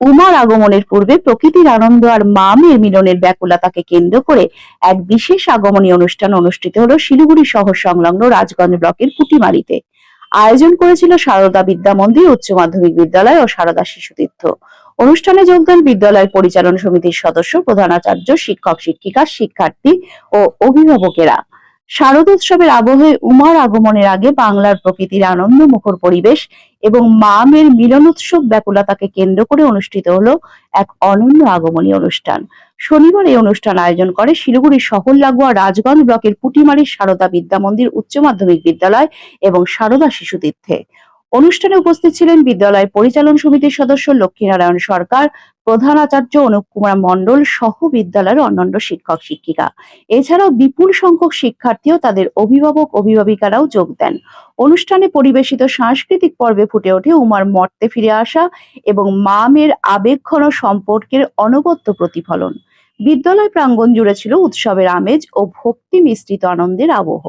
উমার আগমনের পূর্বে প্রকৃতির আনন্দ আর মা মেয়ের মিলনের ব্যাকুলতাকে কেন্দ্র করে এক বিশেষ আগমনী অনুষ্ঠান অনুষ্ঠিত হলো শিলিগুড়ি শহর সংলগ্ন রাজগঞ্জ ব্লকের পুটিমারিতে। আয়োজন করেছিল সারদা বিদ্যা মন্দির, উচ্চ মাধ্যমিক বিদ্যালয় ও সারদা শিশুতীর্থ অনুষ্ঠানে যোগদান বিদ্যালয়ের পরিচালন সমিতির সদস্য, প্রধানাচার্য, শিক্ষক, শিক্ষিকা, শিক্ষার্থী ও অভিভাবকেরা। শারদোৎসবের আবহে উমার আগমনের আগে বাংলার প্রকৃতির আনন্দ মুখর পরিবেশ এবং মা মেয়ের মিলন উৎসব ব্যাকুলতাকে কেন্দ্র করে অনুষ্ঠিত হলো এক অনন্য আগমনী অনুষ্ঠান। শনিবার এই অনুষ্ঠান আয়োজন করে শিলিগুড়ি শহর লাগোয়া রাজগঞ্জ ব্লকের পুটিমারির সারদা বিদ্যা মন্দির উচ্চ মাধ্যমিক বিদ্যালয় এবং সারদা শিশুতীর্থে অনুষ্ঠানে উপস্থিত ছিলেন বিদ্যালয় পরিচালন সমিতির সদস্য লক্ষ্মীনারায়ণ সরকার, প্রধান আচার্য অনুপ কুমার মন্ডল সহ বিদ্যালয়ের অন্যান্য শিক্ষক, শিক্ষিকা। এছাড়াও বিপুল সংখ্যক শিক্ষার্থী ও তাদের অভিভাবক, অভিভাবিকারাও যোগ দেন। অনুষ্ঠানে পরিবেশিত সাংস্কৃতিক পর্বে ফুটে ওঠে উমার মর্তে ফিরে আসা এবং মা মেয়ের আবেগঘন সম্পর্কের অনবদ্য প্রতিফলন। বিদ্যালয় প্রাঙ্গণ জুড়ে ছিল উৎসবের আমেজ ও ভক্তি মিশ্রিত আনন্দের আবহ।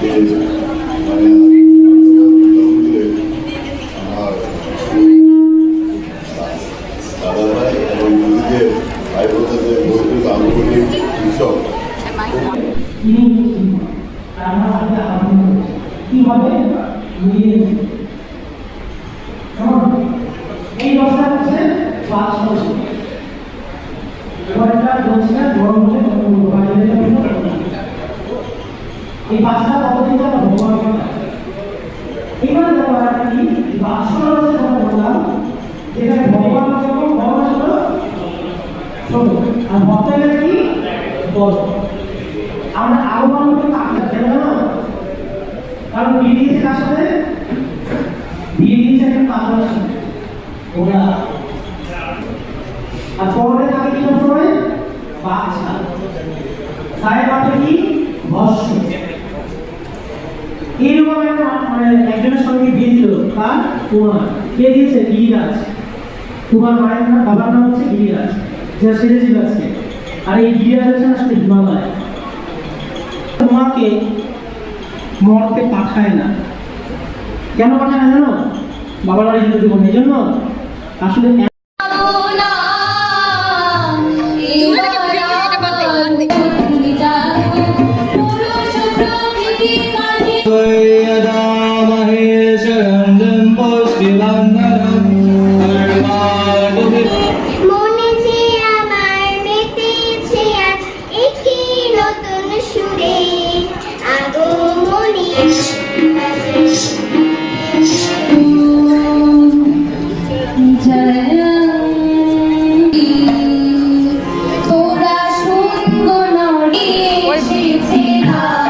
এই দশটা হচ্ছে পাঁচ বছর এবারটা বলছে না গরম হলে আর ভক্ত কি? আমরা আরও মানুষকে কাকে জানো না কারণ বিয়ে দিয়েছে কার সাথে? বিয়ে দিয়েছে একটা ওরা। আর পরে থাকে কি সবসময় বাচ্চা। সাহেব বাচ্চা কি? ভস্য এইরকম একটা মানে একজনের সঙ্গে বিয়ে দিল, কার? কুমার কে দিয়েছে? গিরিরাজ। কুমার মায়ের বাবার নাম হচ্ছে গিরিরাজ। যা সেরে যাবে আজকে। আর এই গিরিয়া হচ্ছেন আসলে হিমালয়। তোমাকে মরতে পাঠায় না। কেন পাঠায় না জানো? বাবার বাড়ি যেতে দেবো জন্য? আসলে London. Argentina.